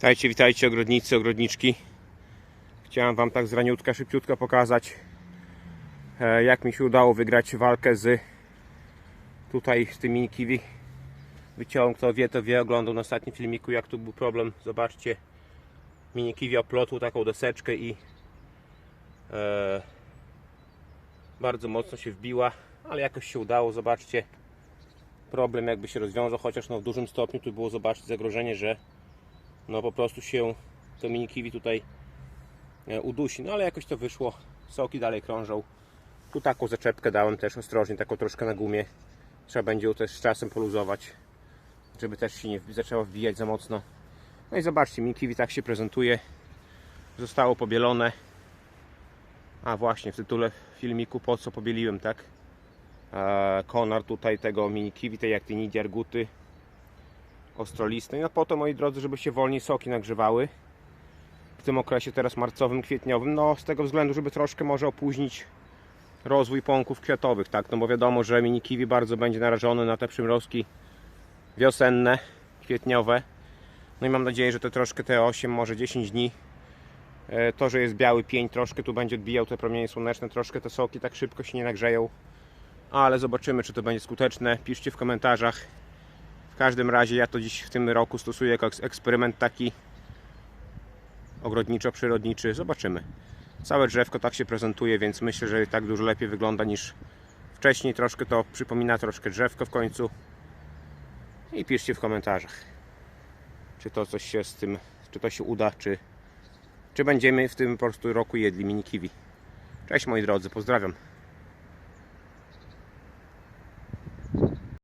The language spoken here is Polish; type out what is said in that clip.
Witajcie, witajcie ogrodnicy, ogrodniczki. Chciałem Wam tak zraniutka, szybciutko pokazać e, jak mi się udało wygrać walkę z tutaj z tym mini kiwi. Wyciąłem, kto wie, to wie, oglądał na ostatnim filmiku jak tu był problem. Zobaczcie, mini kiwi oplotł taką deseczkę i e, bardzo mocno się wbiła, ale jakoś się udało, zobaczcie. Problem jakby się rozwiązał, chociaż no w dużym stopniu tu było, zobaczcie, zagrożenie, że no po prostu się to mini kiwi tutaj e, udusi. No ale jakoś to wyszło. Soki dalej krążą. Tu taką zaczepkę dałem też ostrożnie, taką troszkę na gumie. Trzeba będzie ją też z czasem poluzować, żeby też się nie zaczęła wbijać za mocno. No i zobaczcie, mini kiwi tak się prezentuje. Zostało pobielone. A właśnie, w tytule filmiku po co pobieliłem, tak? E, konar tutaj tego mini kiwi, tej actinidia arguty ostrolistnej. No po to, moi drodzy, żeby się wolniej soki nagrzewały w tym okresie teraz marcowym, kwietniowym. No z tego względu, żeby troszkę może opóźnić rozwój pąków kwiatowych, tak? No bo wiadomo, że mini kiwi bardzo będzie narażony na te przymrozki wiosenne, kwietniowe. No i mam nadzieję, że te troszkę te 8, może 10 dni e, to, że jest biały pień, troszkę tu będzie odbijał te promienie słoneczne, troszkę te soki tak szybko się nie nagrzeją. Ale zobaczymy, czy to będzie skuteczne. Piszcie w komentarzach. Każdym razie ja to dziś w tym roku stosuję jako eks- eksperyment taki ogrodniczo-przyrodniczy. Zobaczymy. Całe drzewko tak się prezentuje, więc myślę, że tak dużo lepiej wygląda niż wcześniej. Troszkę to przypomina troszkę drzewko w końcu. I piszcie w komentarzach, czy to coś się z tym, czy to się uda, czy, czy będziemy w tym po prostu roku jedli mini kiwi. Cześć moi drodzy, pozdrawiam.